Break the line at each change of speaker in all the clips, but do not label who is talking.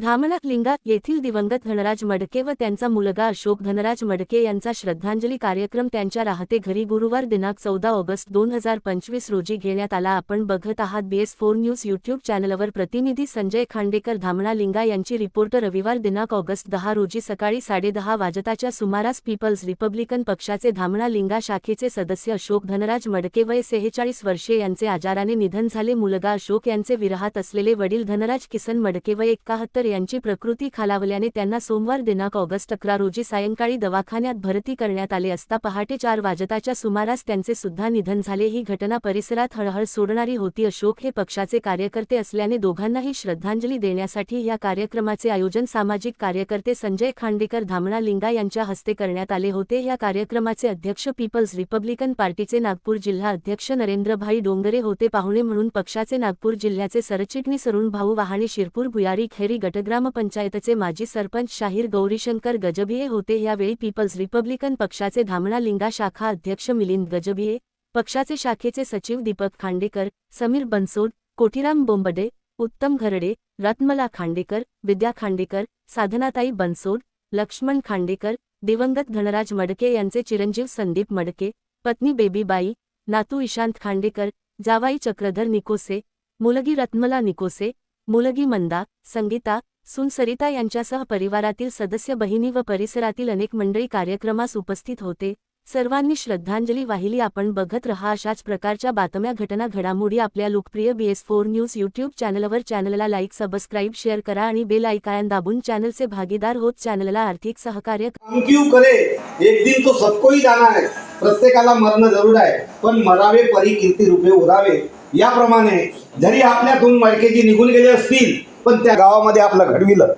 धामणक लिंगात येथील दिवंगत धनराज मडके व त्यांचा मुलगा अशोक धनराज मडके यांचा श्रद्धांजली कार्यक्रम त्यांच्या राहते घरी गुरुवार दिनांक चौदा ऑगस्ट दोन हजार पंचवीस रोजी घेण्यात आला. आपण बघत आहात बीएस फोर न्यूज यूट्यूब चॅनलवर प्रतिनिधी संजय खांडेकर धामणा लिंगा यांची रिपोर्ट रविवार दिनांक ऑगस्ट दहा रोजी सकाळी साडेदहा वाजताच्या सुमारास पीपल्स रिपब्लिकन पक्षाचे धामणा लिंगा शाखेचे सदस्य अशोक धनराज मडके वय सेहेचाळीस वर्षे यांचे आजाराने निधन झाले. मुलगा अशोक यांचे विरहात असलेले वडील धनराज किसन मडके वय एकाहत्तर यांची प्रकृती खालावल्याने त्यांना सोमवार दिनांक ऑगस्ट अकरा रोजी सायंकाळी दवाखान्यात भरती करण्यात आले असता पहाटे चार वाजताच्या सुमारास त्यांचे सुद्धा निधन झाले. ही घटना परिसरात हळहळ सोडणारी होती. अशोक हे पक्षाचे कार्यकर्ते असल्याने दोघांनाही श्रद्धांजली देण्यासाठी या कार्यक्रमाचे आयोजन सामाजिक कार्यकर्ते संजय खांडेकर धामणा लिंगा यांच्या हस्ते करण्यात आले होते. या कार्यक्रमाचे अध्यक्ष पीपल्स रिपब्लिकन पार्टीचे नागपूर जिल्हा अध्यक्ष नरेंद्रभाई डोंगरे होते. पाहुणे म्हणून पक्षाचे नागपूर जिल्ह्याचे सरचिटणीस अरुण भाऊ वहाणे शिरपूर भुयारी खेरी गट ग्रामपंचायतचे माजी सरपंच शाहीर गौरीशंकर गजभिये होते. यावेळी पीपल्स रिपब्लिकन पक्षाचे धामणा लिंगा शाखा अध्यक्ष मिलिंद गजभिये पक्षाचे शाखेचे सचिव दीपक खांडेकर समीर बनसोड कोठीराम बोंबडे उत्तम घरडे रत्मला खांडेकर विद्या खांडेकर साधनाताई बनसोड लक्ष्मण खांडेकर दिवंगत धनराज मडके यांचे चिरंजीव संदीप मडके पत्नी बेबीबाई नातू इशांत खांडेकर जावाई चक्रधर निकोसे मुलगी रत्मला निकोसे मुलगी मंदा संगीता सुनसरिता यांच्यासह परिवारातील सदस्य बहिणी व परिसरातील अनेक मंडळी कार्यक्रमास उपस्थित होते. सर्वांनी श्रद्धांजली वाहिली. आपण बघत रहा अशाच प्रकारच्या बातम्या घटना घडामोडी आपल्या लोकप्रिय बीएस फोर न्यूज यूट्यूब चॅनलवर. चॅनलला लाईक सबस्क्राईब शेअर करा आणि बेल आयकॉन दाबून चॅनलचे भागीदार होत चॅनलला आर्थिक सहकार्य
करे? एक दिन तो सबको ही जाना है प्रत्येकाला मरणं जरूर आहे. पण मरावे परी कीर्ती रूपे उरावे. याप्रमाणे जरी आपल्यातून मडकेजी निघून गेले असतील पण त्या गावामध्ये आपलं घडविलं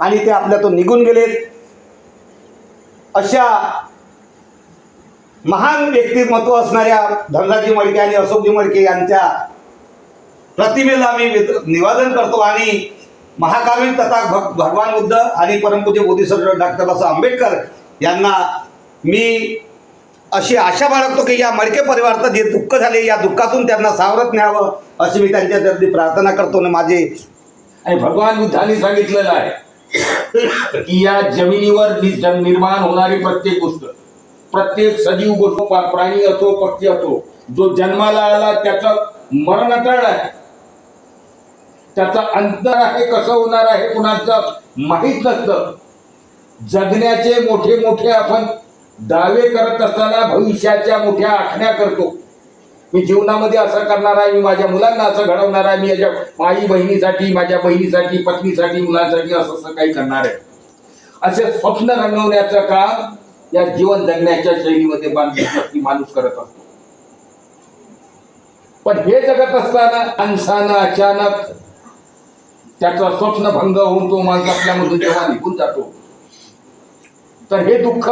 आणि ते आपल्यातून निघून गेलेत. अशा महान व्यक्तिमत्व असणाऱ्या धनराजी मडके आणि अशोकजी मडके यांच्या प्रतिमेला मी विद- निवेदन करतो आणि महाकावी तथा भग भगवान बुद्ध आणि परमपूज्य बोधिसत्व डॉक्टर बाबासाहेब आंबेडकर यांना मी अशी आशा बाळगतो की या मडके परिवाराचं जे दुःख झाले या दुःखातून त्यांना सावरत न्यावं अशी मी त्यांच्या तर्फी प्रार्थना करतो ना माझे
आणि भगवान बुद्धांनी सांगितलेलं आहे की या जमिनीवर जन- निर्माण होणारी प्रत्येक गोष्ट प्रत्येक सजीव गोष्ट पा- प्राणी असो पक्षी असो जो जन्माला आला त्याचं मरण अटळ आहे. त्याचा अंतर आहे कसं होणार आहे कुणाचं माहीत नसतं. जगण्याचे मोठे मोठे आपण दावे करत असताना भविष्याच्या मोठ्या आखण्या करतो. मी जीवनामध्ये असं करणार आहे मी माझ्या मुलांना असं घडवणार आहे मी याच्या आई बहिणीसाठी माझ्या बहिणीसाठी पत्नीसाठी मुलांसाठी असं असं काही करणार आहे. असे स्वप्न रंगवण्याचं काम या जीवन जगण्याच्या शैलीमध्ये बांधण्यासाठी माणूस करत असतो. पण हे जगत असताना माणसानं अचानक त्याचा स्वप्न भंग होऊन तो माणूस आपल्यामधून जेव्हा निघून जातो तर हे दुःख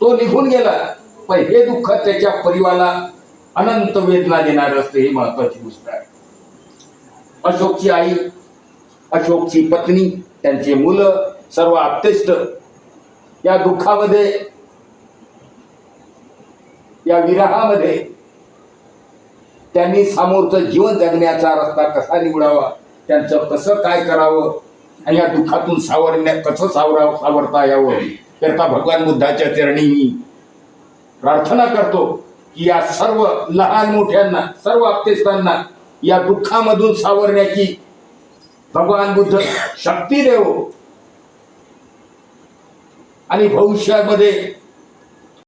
तो निघून गेला. पण हे दुःख त्याच्या परिवाराला अनंत वेदना देणार असते ही महत्वाची गोष्ट आहे. अशोकची आई अशोकची पत्नी त्यांची मुलं सर्व आप्तेष्ट या दुःखामध्ये या विरहामध्ये त्यांनी समोरचं जीवन जगण्याचा रस्ता कसा निवडावा त्यांचं कसं काय करावं आणि या दुःखातून सावरण्या कसं सावरा सावरता यावं? करता भगवान बुद्धाच्या चरणी मी प्रार्थना करतो की या सर्व लहान मोठ्यांना सर्व आपतेस्तांना या दुःखामधून सावरण्याची भगवान बुद्ध शक्ती देवो. आणि भविष्यामध्ये